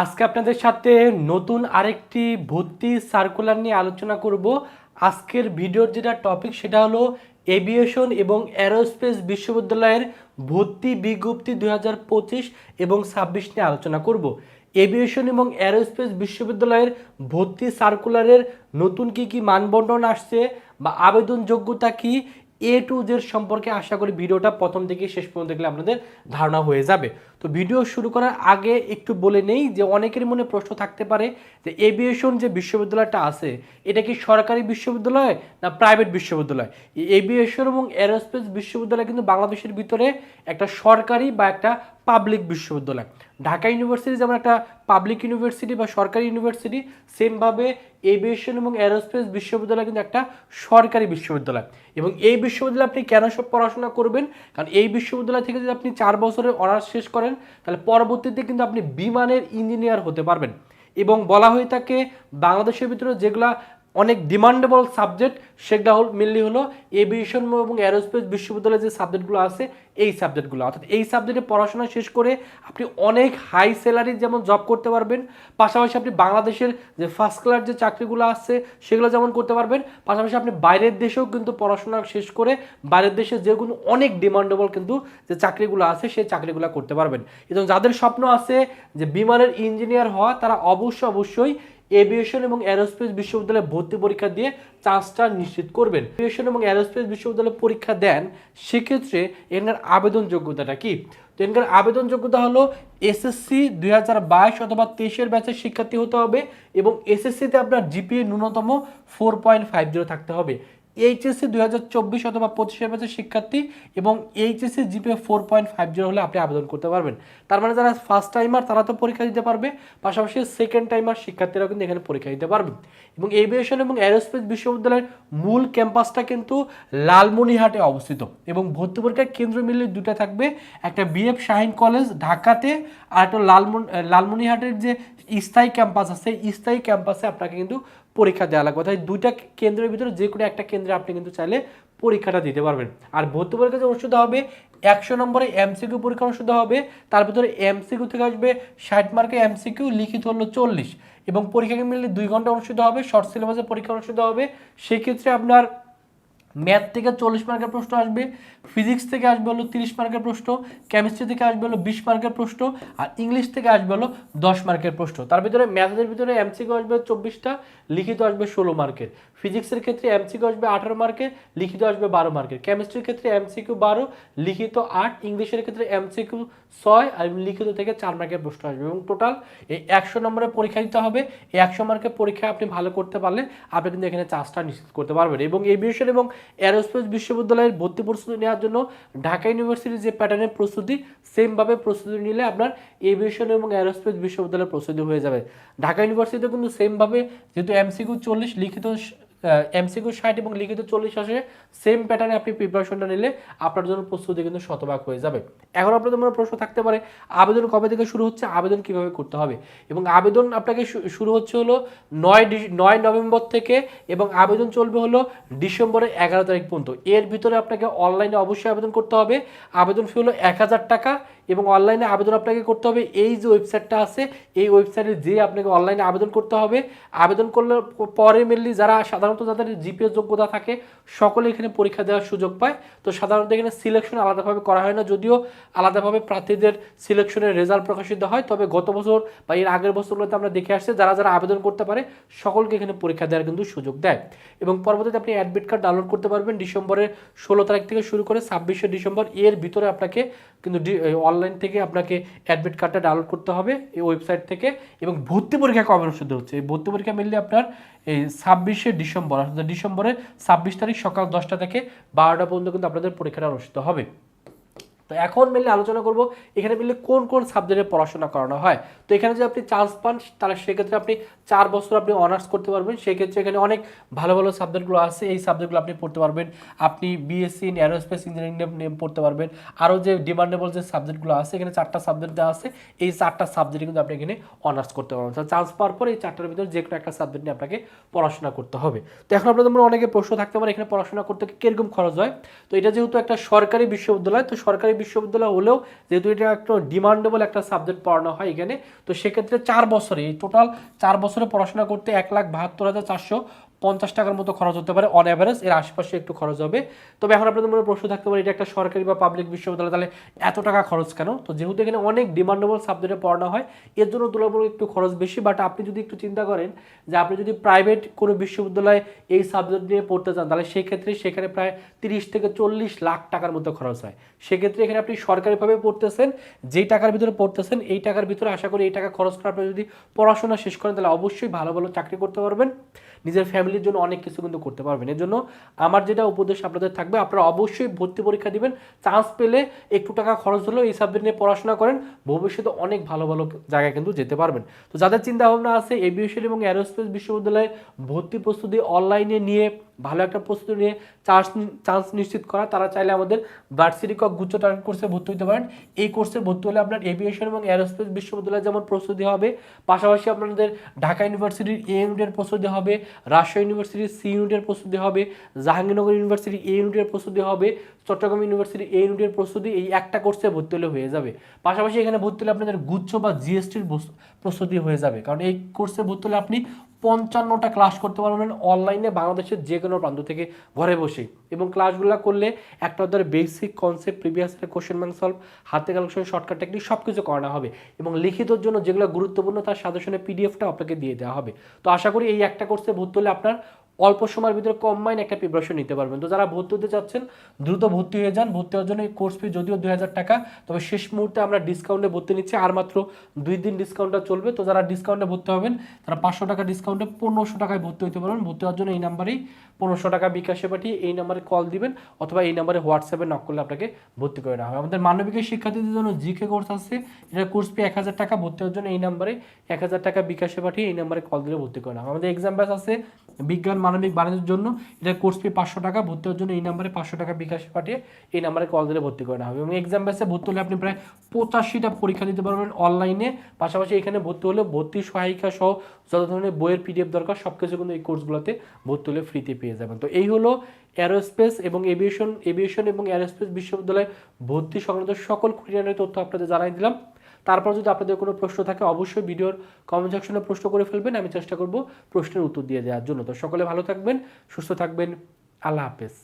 আজকে আপনাদের সাথে নতুন আরেকটি ভর্তি সার্কুলার নিয়ে আলোচনা করব। আজকের ভিডিওর যেটা টপিক সেটা হলো এভিয়েশন এবং অ্যারোস্পেস বিশ্ববিদ্যালয়ের ভর্তি বিজ্ঞপ্তি দুই হাজার পঁচিশ এবং ছাব্বিশ নিয়ে আলোচনা করব। এভিয়েশন এবং অ্যারোস্পেস বিশ্ববিদ্যালয়ের ভর্তি সার্কুলারের নতুন কি কি মানবন্টন আসছে বা আবেদন যোগ্যতা কি এ টু জেড সম্পর্কে আশা করি ভিডিওটা প্রথম থেকে শেষ পর্যন্ত দেখলে আপনাদের ধারণা হয়ে যাবে। তো ভিডিও শুরু করার আগে একটু বলে নেই যে অনেকের মনে প্রশ্ন থাকতে পারে যে এভিয়েশন যে বিশ্ববিদ্যালয়টা আছে, এটা কি সরকারি বিশ্ববিদ্যালয় না প্রাইভেট বিশ্ববিদ্যালয়? এভিয়েশন এবং এরোস্পেস বিশ্ববিদ্যালয় কিন্তু বাংলাদেশের ভিতরে একটা সরকারি বা একটা পাবলিক বিশ্ববিদ্যালয়। ঢাকা ইউনিভার্সিটি যেমন একটা পাবলিক ইউনিভার্সিটি বা সরকারি ইউনিভার্সিটি, সেমভাবে এভিয়েশন এবং এরোস্পেস বিশ্ববিদ্যালয় কিন্তু একটা সরকারি বিশ্ববিদ্যালয়। এবং এই বিশ্ববিদ্যালয়ে আপনি কেন সব পড়াশোনা করবেন? কারণ এই বিশ্ববিদ্যালয় থেকে যদি আপনি চার বছরের অনার্স শেষ করেন তাহলে পরবর্তীতে কিন্তু আপনি বিমানের ইঞ্জিনিয়ার হতে পারবেন। এবং বলা হয়ে থাকে বাংলাদেশের ভিতরে যেগুলা অনেক ডিমান্ডেবল সাবজেক্ট সেগুলো হল মেনলি হলো এভিয়েশন এবং অ্যারোস্পেস বিশ্ববিদ্যালয়ের যে সাবজেক্টগুলো আছে, এই সাবজেক্টগুলো অর্থাৎ এই সাবজেক্টে পড়াশোনা শেষ করে আপনি অনেক হাই স্যালারি যেমন জব করতে পারবেন, পাশাপাশি আপনি বাংলাদেশের যে ফার্স্ট ক্লাস যে চাকরিগুলো আছে, সেগুলো যেমন করতে পারবেন, পাশাপাশি আপনি বাইরের দেশেও কিন্তু পড়াশোনা শেষ করে বাইরের দেশে যেগুলো অনেক ডিমান্ডেবল কিন্তু যে চাকরিগুলো আছে সেই চাকরিগুলো করতে পারবেন। এবং যাদের স্বপ্ন আছে যে বিমানের ইঞ্জিনিয়ার হওয়া, তারা অবশ্যই অবশ্যই এভিয়েশন এবং অ্যারোস্পেস বিশ্ববিদ্যালয়ে ভর্তি পরীক্ষা দিয়ে চান্সটা নিশ্চিত করবেন। এভিয়েশন এবং অ্যারোস্পেস বিশ্ববিদ্যালয়ে পরীক্ষা দেন, সেক্ষেত্রে এনার আবেদন যোগ্যতাটা কি? তো এনকার আবেদন যোগ্যতা হলো এসএসসি দুই হাজার বাইশ অথবা তেইশের ব্যাচের শিক্ষার্থী হতে হবে এবং এসএসসিতে আপনার জিপিএ ন্যূনতম ফোর পয়েন্ট ফাইভ জিরো থাকতে হবে। এইচএসসি দুই হাজার চব্বিশ অথবা পঁচিশের ব্যাচের শিক্ষার্থী এবং HSC GPA four point five zero হলে আপনি আবেদন করতে পারবেন। তার মানে যারা ফার্স্ট টাইমার তারা তো পরীক্ষা দিতে পারবে। পাশাপাশি সেকেন্ড টাইমার শিক্ষার্থীরাও কিন্তু এখানে পরীক্ষা দিতে পারবে। এবং এভিয়েশন এবং অ্যারোস্পেস বিশ্ববিদ্যালয়ের মূল ক্যাম্পাসটা কিন্তু লালমনিহাটে অবস্থিত। এবং ভর্তি পরীক্ষার কেন্দ্র মিলে দুটো থাকবে। একটা বিএফ শাহিন কলেজ ঢাকাতে আর একটা লালমন লালমনিহাটের যে স্থায়ী ক্যাম্পাস আছে, স্থায়ী ক্যাম্পাসে আপনাকে কিন্তু পরীক্ষা দেওয়া লাগবে। অর্থাৎ দুইটা কেন্দ্রের ভিতরে যে কোনো একটা কেন্দ্রে আপনি কিন্তু চাইলে পরীক্ষাটা দিতে পারবেন। আর ভর্তি পরীক্ষা যে অনুষ্ঠিত হবে একশো নম্বরে এমসিকিউ পরীক্ষা অনুষ্ঠিত হবে, তার ভিতরে এমসিকিউ থেকে আসবে ষাট মার্কে এমসিকিউ লিখিত হলো চল্লিশ। এবং পরীক্ষাকে মিললে দুই ঘণ্টা অনুষ্ঠিত হবে, শর্ট সিলেবাসে পরীক্ষা অনুষ্ঠিত হবে। সেক্ষেত্রে আপনার ম্যাথ থেকে চল্লিশ মার্কের প্রশ্ন আসবে, ফিজিক্স থেকে আসবে হলো তিরিশ মার্কের প্রশ্ন, কেমিস্ট্রি থেকে আসবে হলো বিশ মার্কের প্রশ্ন, আর ইংলিশ থেকে আসবে হলো দশ মার্কের প্রশ্ন। তার ভিতরে ম্যাথের ভিতরে এমসিকিউ আসবে চব্বিশটা, লিখিত আসবে ষোলো মার্কের। ফিজিক্সের ক্ষেত্রে এমসিকিউ আসবে আঠারো মার্কের লিখিত আসবে বারো মার্কের কেমিস্ট্রির ক্ষেত্রে এমসিকিউ বারো, লিখিত আট ইংলিশের ক্ষেত্রে এমসিকিউ ছয় আর লিখিত থেকে চার মার্কের প্রশ্ন আসবে। এবং টোটাল এই একশো নম্বরের পরীক্ষা দিতে হবে। এই একশো মার্কের পরীক্ষা আপনি ভালো করতে পারলে আপনি কিন্তু এখানে চান্সটা নিশ্চিত করতে পারবেন। এবং এভিয়েশন এবং এরোস্পেস বিশ্ববিদ্যালয়ের ভর্তি প্রস্তুতি নেওয়ার জন্য ঢাকা ইউনিভার্সিটির যে প্যাটার্নের প্রস্তুতি সেমভাবে প্রস্তুতি নিলে আপনার এভিয়েশন এবং এরোস্পেস বিশ্ববিদ্যালয়ের প্রস্তুতি হয়ে যাবে। ঢাকা ইউনিভার্সিটিতে কিন্তু সেমভাবে যেহেতু এমসিকিউ চল্লিশ, লিখিত এমসিকিউ ষাট এবং লিখিত চল্লিশ আসে সেম প্যাটার্নে আপনি প্রিপারেশনটা নিলে আপনার জন্য প্রস্তুতি কিন্তু শতভাগ হয়ে যাবে। এখন আপনাদের মনে প্রশ্ন থাকতে পারে, আবেদন কবে থেকে শুরু হচ্ছে, আবেদন কীভাবে করতে হবে? এবং আবেদন আপনাকে শুরু হচ্ছে হলো নয় নয় নভেম্বর থেকে এবং আবেদন চলবে হলো ডিসেম্বরের এগারো তারিখ পর্যন্ত। এর ভিতরে আপনাকে অনলাইনে অবশ্যই আবেদন করতে হবে। আবেদন ফি হলো এক হাজার টাকা এবং অনলাইনে আবেদন আপনাকে করতে হবে। এই যে ওয়েবসাইটটা আছে, এই ওয়েবসাইটে যে আপনাকে অনলাইনে আবেদন করতে হবে, আবেদন করলে পরে মেনলি যারা সাধারণত যাদের জিপিএস যোগ্যতা থাকে, সকলে এখানে পরীক্ষা দেওয়ার সুযোগ পায়। তো সাধারণত এখানে সিলেকশন আলাদাভাবে করা হয় না, যদিও আলাদাভাবে প্রার্থীদের সিলেকশনের রেজাল্ট প্রকাশিত হয়। তবে গত বছর বা এর আগের বছরগুলোতে আমরা দেখে আসছি, যারা যারা আবেদন করতে পারে, সকলকে এখানে পরীক্ষা দেওয়ার কিন্তু সুযোগ দেয়। এবং পরবর্তীতে আপনি অ্যাডমিট কার্ড ডাউনলোড করতে পারবেন। ডিসেম্বরের ষোলো তারিখ থেকে শুরু করে ছাব্বিশে ডিসেম্বর, এর ভিতরে আপনাকে কিন্তু অনলাইন থেকে আপনাকে অ্যাডমিট কার্ডটা ডাউনলোড করতে হবে, এই ওয়েবসাইট থেকে, এবং ভর্তি পরীক্ষা কবে অনুষ্ঠিত হচ্ছে? এই ভর্তি পরীক্ষা মিললে আপনার এই ছাব্বিশে ডিসেম্বর, অর্থাৎ ডিসেম্বরের ছাব্বিশ তারিখ সকাল দশটা থেকে বারোটা পর্যন্ত কিন্তু আপনাদের পরীক্ষাটা অনুষ্ঠিত হবে। তো এখন মেনলি আলোচনা করব এখানে মিললে কোন কোন সাবজেক্টে পড়াশোনা করানো হয়। তো এখানে যদি আপনি চান্স পান, তাহলে সেক্ষেত্রে আপনি চার বছর আপনি অনার্স করতে পারবেন। সেক্ষেত্রে এখানে অনেক ভালো ভালো সাবজেক্টগুলো আছে, এই সাবজেক্টগুলো আপনি পড়তে পারবেন। আপনি বিএসসি ইন অ্যারোস্পেস ইঞ্জিনিয়ারিং নিয়ে পড়তে পারবেন। আরও যে ডিমান্ডেবল যে সাবজেক্টগুলো আছে, এখানে চারটা সাবজেক্ট দেওয়া আছে। এই চারটা সাবজেক্টে কিন্তু আপনি এখানে অনার্স করতে পারবেন। চান্স পাওয়ার পর এই চারটার ভিতরে যে কোনো একটা সাবজেক্ট নিয়ে আপনাকে পড়াশোনা করতে হবে। তো এখন আপনাদের মনে অনেকে প্রশ্ন থাকতে পারে, এখানে পড়াশোনা করতে কীরকম খরচ হয়? তো এটা যেহেতু একটা সরকারি বিশ্ববিদ্যালয়, তো সরকারি বিশ্ববিদ্যালয় হলেও যেহেতু এটা একটা ডিমান্ডেবল একটা সাবজেক্ট পড়ানো হয় এখানে, তো সেক্ষেত্রে চার বছরে, এই টোটাল চার বছরে পড়াশোনা করতে এক লাখ বাহাত্তর হাজার চারশো পঞ্চাশ টাকার মতো খরচ হতে পারে অন অ্যাভারেজ এর আশেপাশে একটু খরচ হবে। তবে এখন আপনাদের মনে প্রশ্ন থাকতে পারে, এটা একটা সরকারি বা পাবলিক বিশ্ববিদ্যালয়, তাহলে এত টাকা খরচ কেন? তো যেহেতু এখানে অনেক ডিমান্ডেবল সাবজেক্টে পড়ানো হয়, এর জন্য তুলনামূলক একটু খরচ বেশি বাট আপনি যদি একটু চিন্তা করেন যে আপনি যদি প্রাইভেট কোনো বিশ্ববিদ্যালয়ে এই সাবজেক্ট নিয়ে পড়তে চান, তাহলে সেক্ষেত্রে সেখানে প্রায় তিরিশ থেকে চল্লিশ লাখ টাকার মতো খরচ হয়। সেক্ষেত্রে এখানে আপনি সরকারিভাবে পড়তেছেন যেই টাকার ভিতরে পড়তেছেন, এই টাকার ভিতরে আশা করি এই টাকা খরচ করে আপনি যদি পড়াশোনা শেষ করেন, তাহলে অবশ্যই ভালো ভালো চাকরি করতে পারবেন। নিজের ফ্যামিলির জন্য অনেক কিছু কিন্তু করতে পারবেন। এর জন্য আমার যেটা উপদেশ আপনাদের থাকবে, আপনারা অবশ্যই ভর্তি পরীক্ষা দিবেন চান্স পেলে একটু টাকা খরচ হলেও এই সাবজেক্ট নিয়ে পড়াশোনা করেন, ভবিষ্যতে অনেক ভালো ভালো জায়গায় কিন্তু যেতে পারবেন। তো যাদের চিন্তাভাবনা আছে এভিয়েশন এবং অ্যারোস্পেস বিশ্ববিদ্যালয়ে ভর্তি প্রস্তুতি অনলাইনে নিয়ে ভালো একটা প্রস্তুতি নিয়ে চান্স চান্স নিশ্চিত করা। তারা চাইলে আমাদের ভার্সিটি কক গুচ্ছ টার্গেট কোর্সে ভর্তি হতে পারেন। এই কোর্সে ভর্তি হলে আপনার এভিয়েশন এবং অ্যারোস্পেস বিশ্ববিদ্যালয়ে যেমন প্রস্তুতি হবে, পাশাপাশি আপনাদের ঢাকা ইউনিভার্সিটির এ ইউনিটের প্রস্তুতি হবে, রাজশাহী ইউনিভার্সিটির সি ইউনিটের প্রস্তুতি হবে, জাহাঙ্গীরনগর ইউনিভার্সিটির এ ইউনিটের প্রস্তুতি হবে, চট্টগ্রাম ইউনিভার্সিটির এ ইউনিটের প্রস্তুতি এই একটা কোর্সে ভর্তি হলে হয়ে যাবে। পাশাপাশি এখানে ভর্তি হলে আপনাদের গুচ্ছ বা জিএসটির প্রস্তুতি হয়ে যাবে। কারণ এই কোর্সে ভর্তি হলে আপনি পঞ্চান্নটা ক্লাস করতে পারবেন অনলাইনে বাংলাদেশের যে কোনো প্রান্ত থেকে ঘরে বসে। এবং ক্লাসগুলো করলে একটা ওদের basic concept previous question bank solve হাতে কালেকশন শর্টকাট টেকনিক সব কিছু করানো হবে। এবং লিখিতর জন্য যেগুলো গুরুত্বপূর্ণ তার সাজেশনে পিডিএফটা আপনাকে দিয়ে দেওয়া হবে। তো আশা করি এই একটা কোর্সে ভর্তি হলে আপনার অল্প সময়ের ভিতরে কম্বাইন একটা প্রিপারেশন নিতে পারবেন। তো যারা ভর্তি হতে চাচ্ছেন, দ্রুত ভর্তি হয়ে যান। ভর্তি হওয়ার জন্য এই কোর্স ফি যদিও দুই হাজার টাকা, তবে শেষ মুহূর্তে আমরা ডিসকাউন্টে ভর্তি নিচ্ছি। আর মাত্র দুই দিন ডিসকাউন্টটা চলবে। তো যারা ডিসকাউন্টে ভর্তি হবেন, তারা পাঁচশো টাকা ডিসকাউন্টে পনেরোশো টাকায় ভর্তি হতে পারবেন। ভর্তি হওয়ার জন্য এই নাম্বারেই পনেরোশো টাকা বিকাশে পাঠিয়ে এই নাম্বারে কল দিবেন, অথবা এই নাম্বারে হোয়াটসঅ্যাপে নক করলে আপনাকে ভর্তি করে নেওয়া হবে। আমাদের মানবিকের শিক্ষার্থীদের জন্য জিকে কোর্স আছে। এটা কোর্স ফি এক হাজার টাকা। ভর্তি হওয়ার জন্য এই নাম্বারে এক হাজার টাকা বিকাশে পাঠিয়ে এই নাম্বারে কল দিলে ভর্তি করে নেওয়া হবে। আমাদের এক্সাম ব্যাচ আছে বিজ্ঞান, মানবিক, বাণিজ্যের জন্য এটা কোর্স ফি পাঁচশো টাকা, ভর্তি হওয়ার জন্য এই নাম্বারে পাঁচশো টাকা বিকাশে পাঠিয়ে এই নাম্বারে কল দিলে ভর্তি করে হবে। এবং এক্সাম ব্যাচে ভর্তি হলে আপনি প্রায় পঁচাশিটা পরীক্ষা দিতে পারবেন অনলাইনে পাশাপাশি এখানে ভর্তি হলে ভর্তি সহায়িকা সহ যত ধরনের বইয়ের পিডিএফ দরকার সব কিছু কিন্তু এই কোর্সগুলোতে ভর্তি হলে ফ্রিতে পেয়ে যাবেন। তো এই হলো অ্যারোস্পেস এবং এভিয়েশন এভিয়েশন এবং অ্যারোস্পেস বিশ্ববিদ্যালয়ে ভর্তি সংক্রান্ত সকল খুঁটিনাটি তথ্য আপনাদের জানাই দিলাম। তারপর যদি আপনাদের কোনো প্রশ্ন থাকে, অবশ্যই ভিডিওর কমেন্ট সেকশনে প্রশ্ন করে ফেলবেন, আমি চেষ্টা করব প্রশ্নের উত্তর দিয়ে দেওয়ার জন্য। তো সকলে ভালো থাকবেন, সুস্থ থাকবেন, আল্লাহ হাফেজ।